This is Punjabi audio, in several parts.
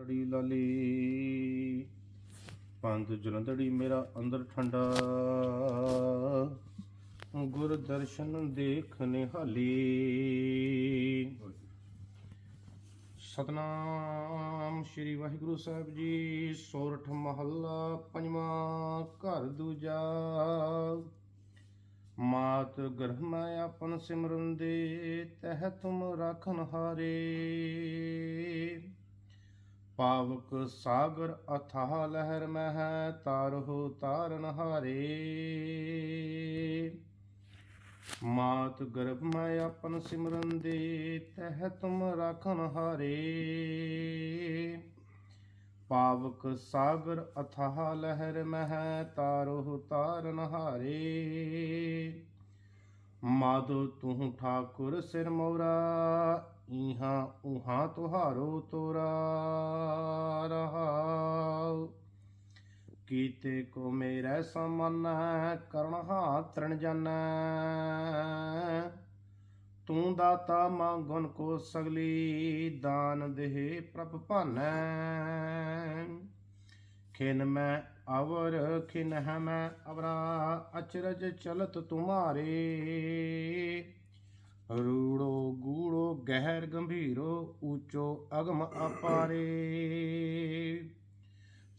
ਲੜੀ ਲਾਲੀ। ਪੰਦ ਜਲੰਧੜੀ ਮੇਰਾ ਅੰਦਰ ਠੰਡਾ। ਗੁਰ ਦਰਸ਼ਨ ਦੇਖ ਨਿਹਾਲੀ। ਸਤਨਾਮ ਸ੍ਰੀ ਵਾਹਿਗੁਰੂ ਸਾਹਿਬ ਜੀ, ਸੋਰਠ ਮਹੱਲਾ ਪੰਜਵਾਂ ਘਰ ਦੂਜਾ। ਮਾਤ ਗਰਭ ਮੈਂ ਆਪਨ ਸਿਮਰਨ ਦੇ, ਤਹਿ ਤੁਮ ਰਾਖਨ ਹਾਰੇ। ਪਾਵਕ ਸਾਗਰ ਅਥਾਹ ਲਹਿਰ ਮਹਿ ਤਾਰਹੁ ਤਾਰਨ ਹਾਰੇ ਮਾਤ ਗਰਭ ਮੈਂ ਆਪਨ ਸਿਮਰਨ ਦੇ, ਤਹਿ ਤੁਮ ਰਾਖਨ ਹਾਰੇ। ਪਾਵਕ ਸਾਗਰ ਅਥਾਹ ਲਹਿਰ ਮਹਿ ਤਾਰਹੁ ਤਾਰਨ ਹਾਰੇ ਮਾਧੋ ਤੂੰ ਠਾਕੁਰ ਸਿਰ ਮੋਰਾ ਇਹਾ ਉਹਾਂ ਤੁਹਾਰੋ ਤੋਰਾ। ਕੀਤੇ ਕੋ ਮੇਰੇ ਸਮਨ ਕਰਣ ਹਾ ਜਨ। ਤੂੰ ਦਾਤਾ ਮੰਗਨ ਕੋ ਸਗਲੀ ਦਾਨ ਦੇਹ ਪ੍ਰਭ ਭਾਨੈ। ਖਿਨ ਮੈਂ ਅਵਰ, ਖਿਨ ਹੈ ਮੈਂ ਅਵਰਾ, ਅਚਰਜ ਚਲਤ ਤੁਮਾਰੇ। ਰੂੜੋ ਗੂੜੋ ਗਹਿਰ ਗੰਭੀਰੋ, ਊਚੋ ਅਗਮ ਅਪਾਰੇ।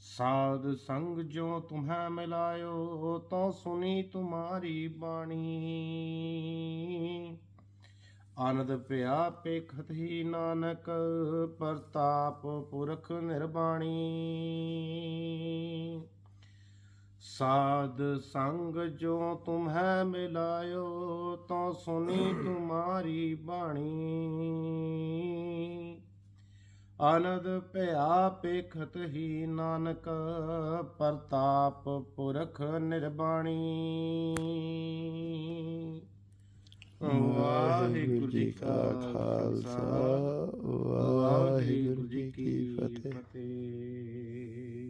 ਸਾਧ ਸੰਗ ਜੋ ਤੁਮਹਿ ਮਿਲਾਇਓ, ਤੋ ਸੁਨੀ ਤੁਮਾਰੀ ਬਾਣੀ। ਆਨੰਦ ਪਿਆ ਪੇਖਤ ਹੀ ਨਾਨਕ, ਪ੍ਰਤਾਪ ਪੁਰਖ ਨਿਰਬਾਣੀ। ਸਾਧ ਸੰਗ ਜੋ ਤੁਮਹਿ ਮਿਲਾਇਓ, ਤੋ ਸੁਨੀ ਤੁਮਾਰੀ ਬਾਣੀ। ਆਨੰਦ ਭਇਆ ਪੇਖਤ ਹੀ ਨਾਨਕ ਪ੍ਰਤਾਪ ਪੁਰਖ ਨਿਰਬਾਣੀ। ਵਾਹਿਗੁਰੂ ਜੀ ਕਾ ਖਾਲਸਾ।